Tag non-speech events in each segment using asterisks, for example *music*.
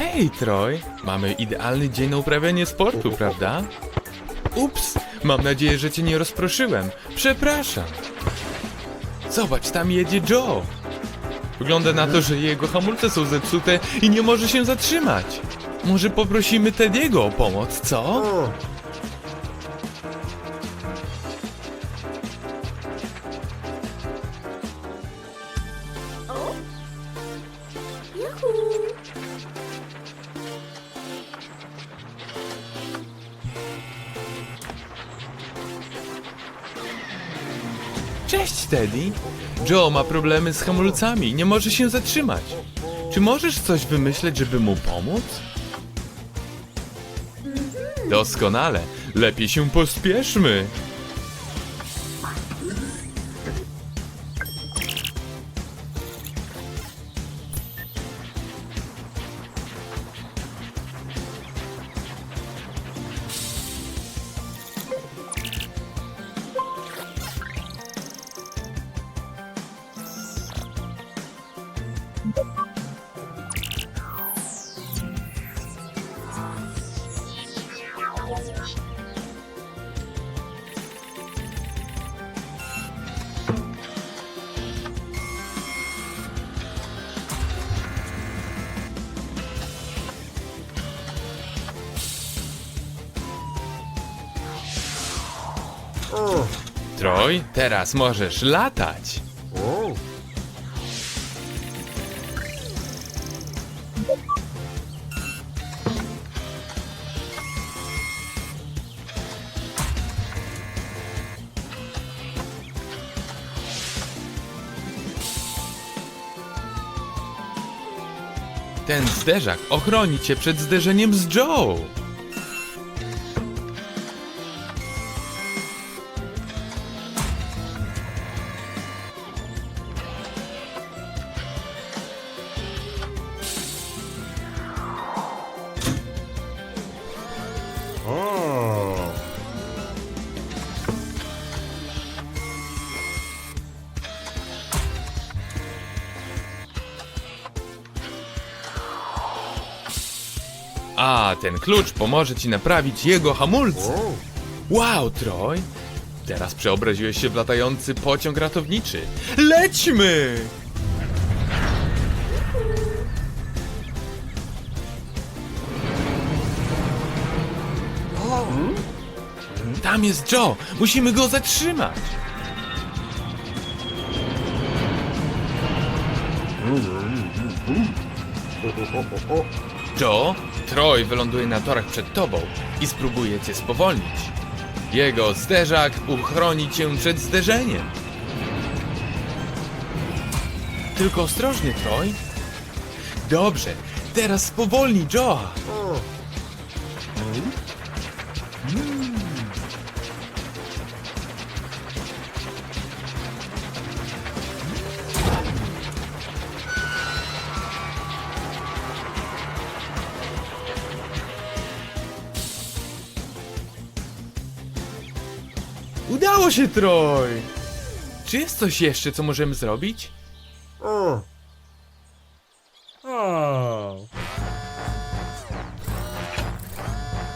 Hej, Troy! Mamy idealny dzień na uprawianie sportu, prawda? Ups! Mam nadzieję, że cię nie rozproszyłem. Przepraszam. Zobacz, tam jedzie Joe. Wygląda na to, że jego hamulce są zepsute i nie może się zatrzymać. Może poprosimy Tediego o pomoc, co? Cześć, Teddy. Joe ma problemy z hamulcami, nie może się zatrzymać. Czy możesz coś wymyśleć, żeby mu pomóc? Doskonale. Lepiej się pospieszmy. Troy, teraz możesz latać. Ten zderzak ochroni cię przed zderzeniem z Joe. Ten klucz pomoże ci naprawić jego hamulce. Wow, Troy! Teraz przeobraziłeś się w latający pociąg ratowniczy. Lećmy! Tam jest Joe! Musimy go zatrzymać! *laughs* Joe, Troy wyląduje na torach przed tobą i spróbuje cię spowolnić. Jego zderzak uchroni cię przed zderzeniem. Tylko ostrożnie, Troy. Dobrze, teraz spowolnij Joe. Udało się, Troy! Czy jest coś jeszcze, co możemy zrobić?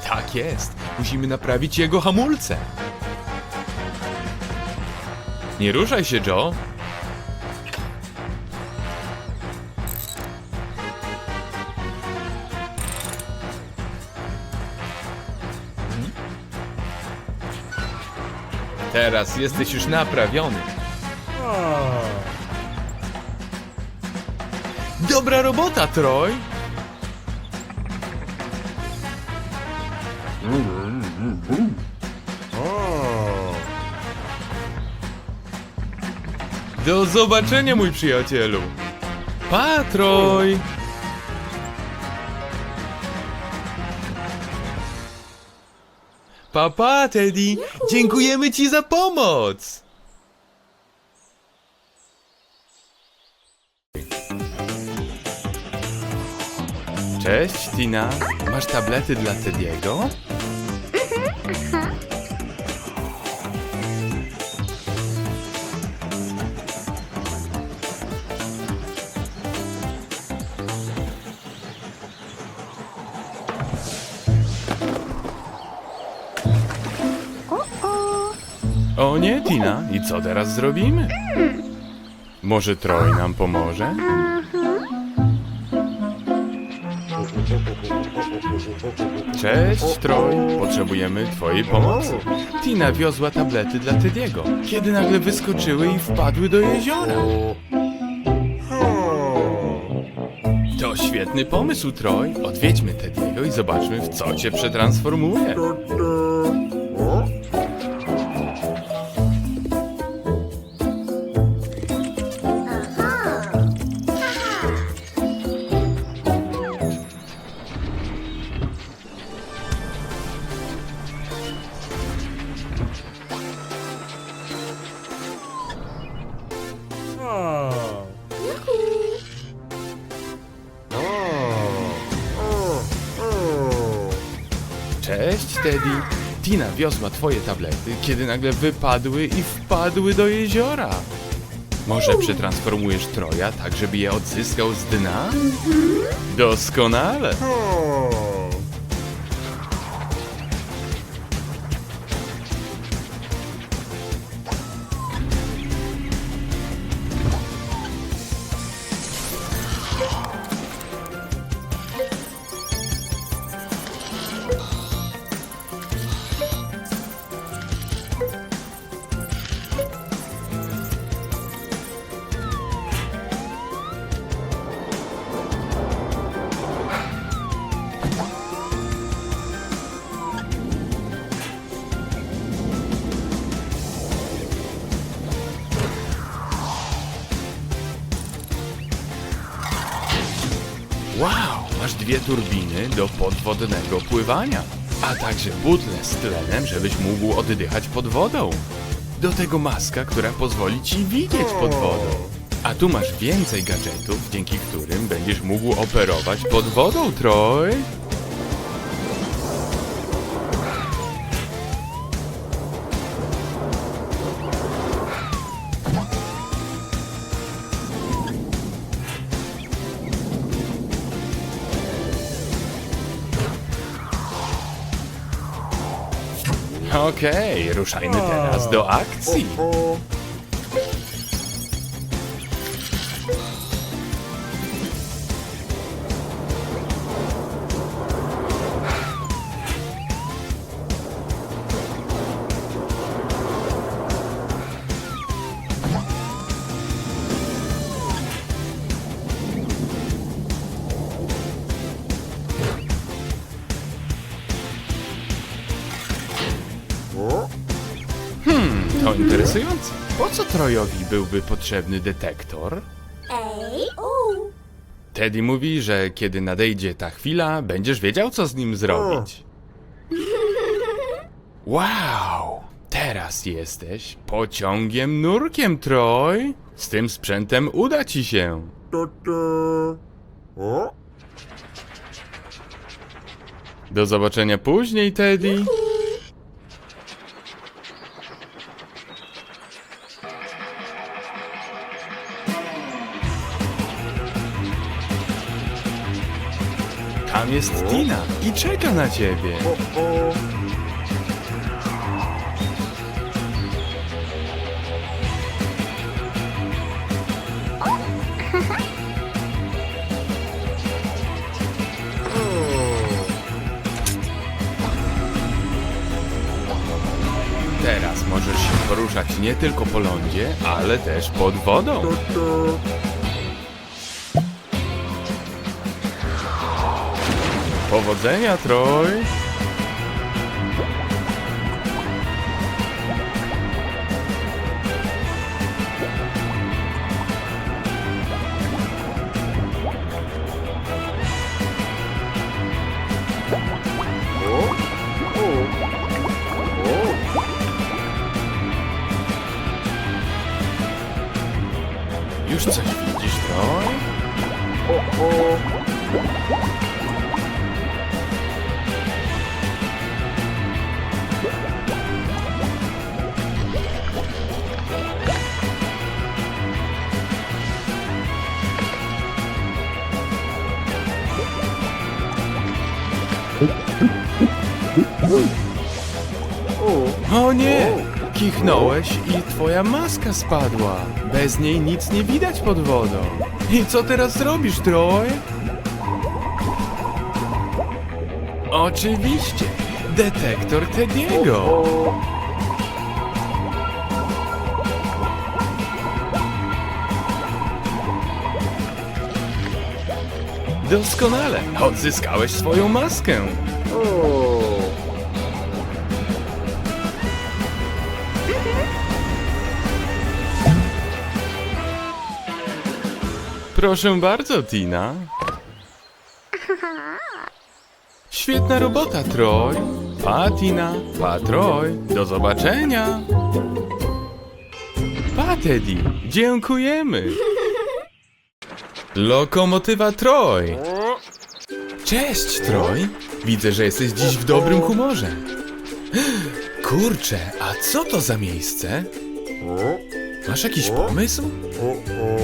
Tak jest. Musimy naprawić jego hamulce. Nie ruszaj się, Joe. Teraz jesteś już naprawiony. Dobra robota, Troy! Do zobaczenia, mój przyjacielu! Pa, Papa, Teddy! Dziękujemy ci za pomoc! Cześć, Tina. Masz tablety dla Tediego? Nie, Tina, i co teraz zrobimy? Może Troj nam pomoże? Cześć, Troj. Potrzebujemy twojej pomocy. Tina wiozła tablety dla Tediego, kiedy nagle wyskoczyły i wpadły do jeziora. To świetny pomysł, Troj. Odwiedźmy Tediego i zobaczmy, w co cię przetransformuje. Wiozła twoje tablety, kiedy nagle wypadły i wpadły do jeziora. Może przetransformujesz Troja tak, żeby je odzyskał z dna? Doskonale. Wow, masz dwie turbiny do podwodnego pływania, a także butlę z tlenem, żebyś mógł oddychać pod wodą. Do tego maska, która pozwoli ci widzieć pod wodą. A tu masz więcej gadżetów, dzięki którym będziesz mógł operować pod wodą, Troj. Okej, ruszajmy teraz do akcji. Trojowi byłby potrzebny detektor? A O Teddy mówi, że kiedy nadejdzie ta chwila, będziesz wiedział, co z nim zrobić. *laughs* Wow! Teraz jesteś pociągiem nurkiem, Troj. Z tym sprzętem uda ci się. Do zobaczenia później, Teddy. Jest Tina i czeka na ciebie. Teraz możesz się poruszać nie tylko po lądzie, ale też pod wodą. Powodzenia, Troj! O nie! Kichnąłeś i twoja maska spadła. Bez niej nic nie widać pod wodą. I co teraz zrobisz, Troy? Oczywiście, detektor Tediego. Doskonale, odzyskałeś swoją maskę. Proszę bardzo, Tina. Świetna robota, Troy. Pa, Tina. Pa, Troy. Do zobaczenia. Pa, Teddy. Dziękujemy. Lokomotywa Troy. Cześć, Troy. Widzę, że jesteś dziś w dobrym humorze. Kurczę, a co to za miejsce? Masz jakiś pomysł?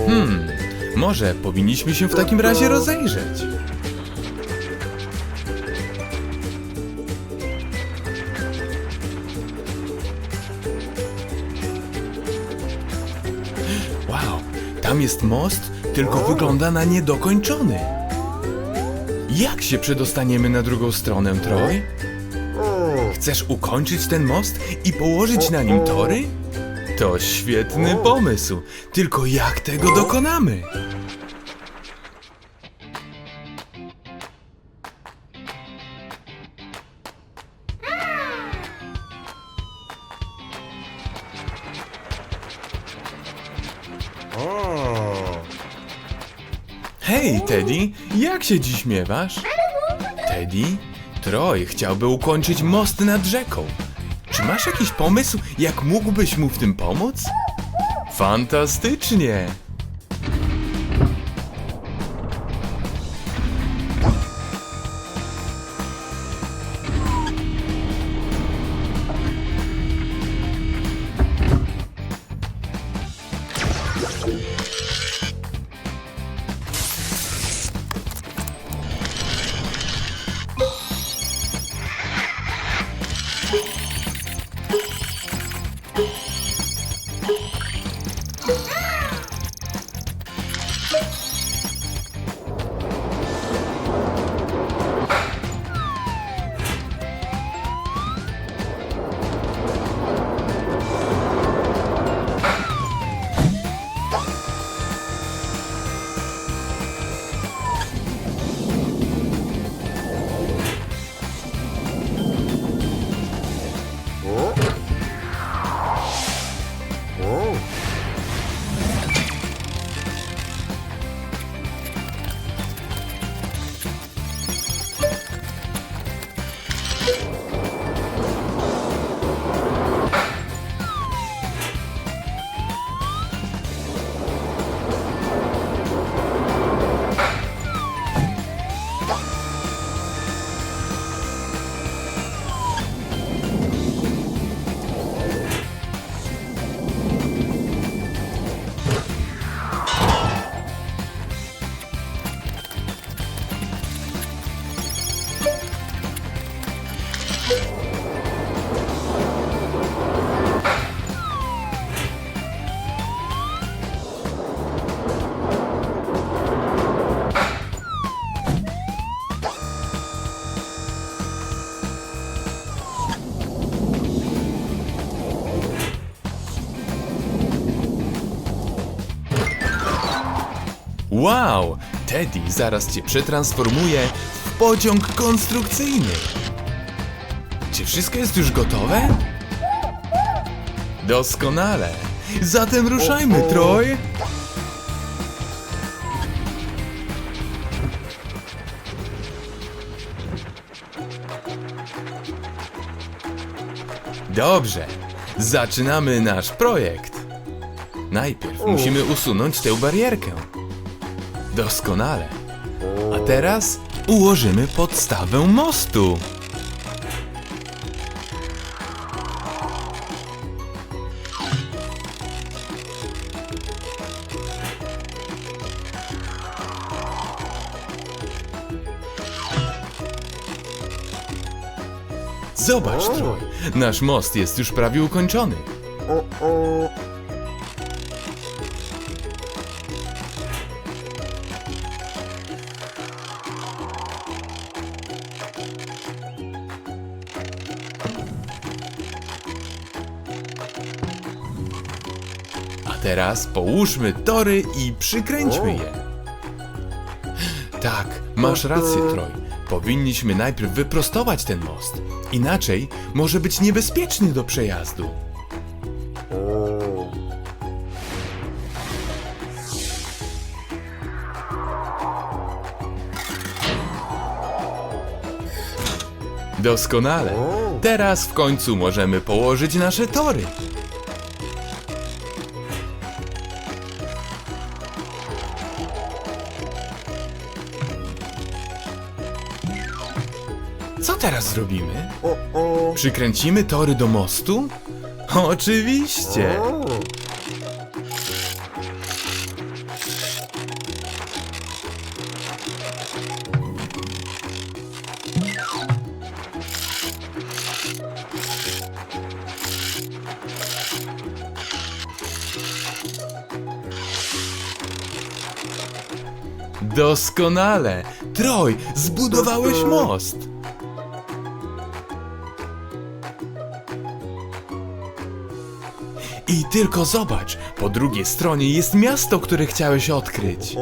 Hmm, może powinniśmy się w takim razie rozejrzeć. Wow, tam jest most, tylko wygląda na niedokończony. Jak się przedostaniemy na drugą stronę, Troy? Chcesz ukończyć ten most i położyć na nim tory? To świetny pomysł, tylko jak tego dokonamy? Hej, Teddy, jak się dziś miewasz? Teddy, Troy chciałby ukończyć most nad rzeką. Czy masz jakiś pomysł, jak mógłbyś mu w tym pomóc? Fantastycznie! Wow! Teddy zaraz cię przetransformuje w pociąg konstrukcyjny. Czy wszystko jest już gotowe? Doskonale. Zatem ruszajmy, Troy. Dobrze. Zaczynamy nasz projekt. Najpierw musimy usunąć tę barierkę. Doskonale. A teraz ułożymy podstawę mostu. Zobacz, Troy. Nasz most jest już prawie ukończony. Połóżmy tory i przykręćmy je. Tak, masz rację, Troj. Powinniśmy najpierw wyprostować ten most. Inaczej może być niebezpieczny do przejazdu. Doskonale. Teraz w końcu możemy położyć nasze tory. Teraz zrobimy? Przykręcimy tory do mostu? Oczywiście! Doskonale! Troj, zbudowałeś most! Tylko zobacz, po drugiej stronie jest miasto, które chciałeś odkryć.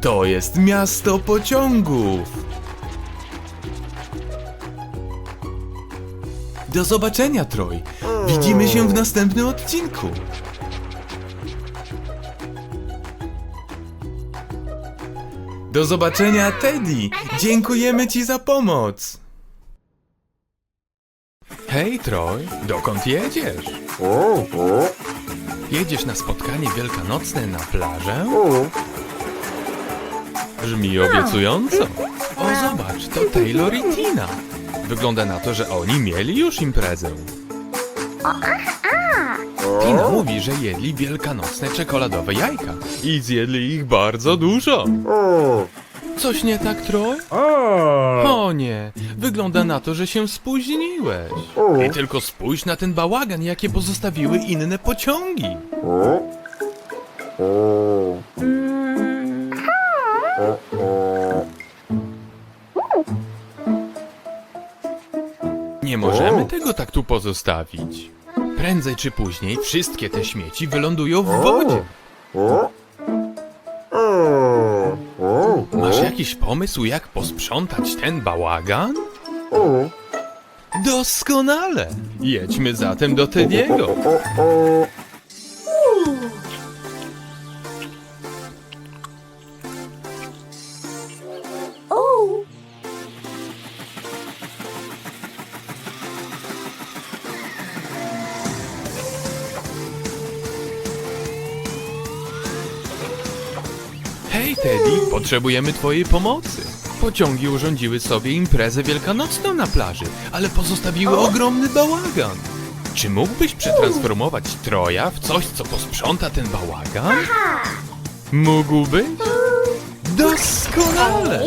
To jest miasto pociągów. Do zobaczenia, Troj. Widzimy się w następnym odcinku. Do zobaczenia, Teddy! Dziękujemy ci za pomoc! Hej, Troj, dokąd jedziesz? Jedziesz na spotkanie wielkanocne na plażę? Brzmi obiecująco. O, zobacz, to Taylor i Tina. Wygląda na to, że oni mieli już imprezę. Tina mówi, że jedli wielkanocne czekoladowe jajka i zjedli ich bardzo dużo. Coś nie tak, Troy? O nie, wygląda na to, że się spóźniłeś. I tylko spójrz na ten bałagan, jakie pozostawiły inne pociągi. Nie możemy tego tak tu pozostawić. Prędzej czy później wszystkie te śmieci wylądują w wodzie. Masz jakiś pomysł, jak posprzątać ten bałagan? Doskonale! Jedźmy zatem do Tediego. Potrzebujemy twojej pomocy. Pociągi urządziły sobie imprezę wielkanocną na plaży, ale pozostawiły ogromny bałagan. Czy mógłbyś przetransformować Troja w coś, co posprząta ten bałagan? Mógłbyś? Doskonale!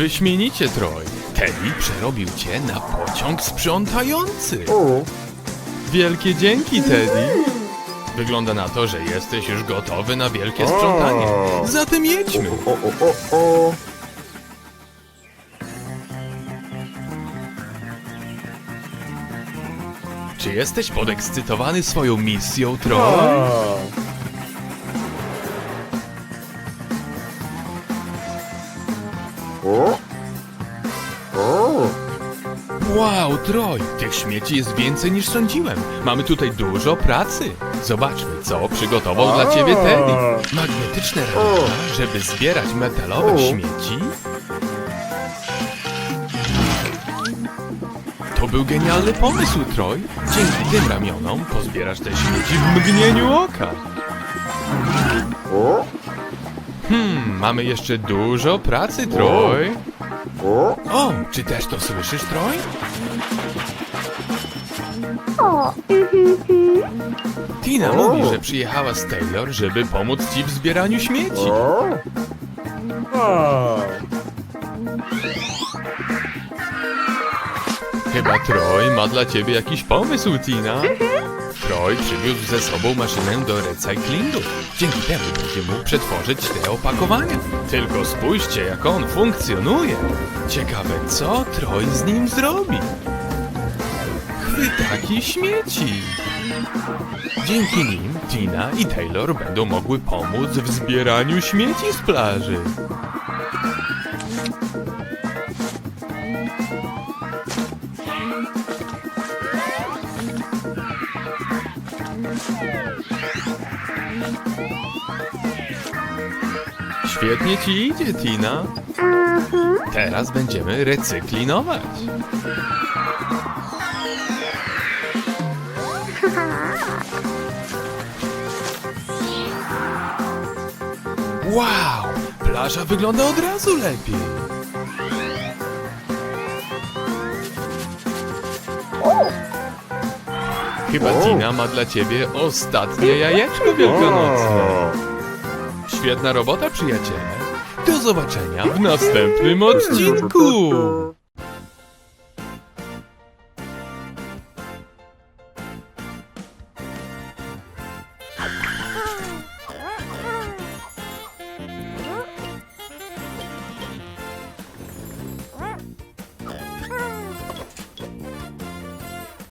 Wyśmienicie, Troj. Teddy przerobił cię na pociąg sprzątający. Wielkie dzięki, Teddy. Wygląda na to, że jesteś już gotowy na wielkie sprzątanie. Zatem jedźmy. Czy jesteś podekscytowany swoją misją, Troy? Troj, tych śmieci jest więcej niż sądziłem. Mamy tutaj dużo pracy. Zobaczmy, co przygotował dla ciebie Teddy. Magnetyczne ramiona, żeby zbierać metalowe śmieci. To był genialny pomysł, Troj. Dzięki tym ramionom pozbierasz te śmieci w mgnieniu oka. Hmm, mamy jeszcze dużo pracy, Troj. O, czy też to słyszysz, Troj? O, mhm, Tina mówi, że przyjechała z Taylor, żeby pomóc ci w zbieraniu śmieci. Chyba Troy ma dla ciebie jakiś pomysł, Tina. Troy przywiózł ze sobą maszynę do recyklingu. Dzięki temu będzie mógł przetworzyć te opakowania. Tylko spójrzcie, jak on funkcjonuje. Ciekawe, co Troy z nim zrobi. Chwytaki śmieci. Dzięki nim Tina i Taylor będą mogły pomóc w zbieraniu śmieci z plaży. Świetnie ci idzie, Tina. Teraz będziemy recyklinować. Wow! Plaża wygląda od razu lepiej. Chyba Tina ma dla ciebie ostatnie jajeczko wielkanocne. Świetna robota, przyjaciele. Do zobaczenia w następnym odcinku.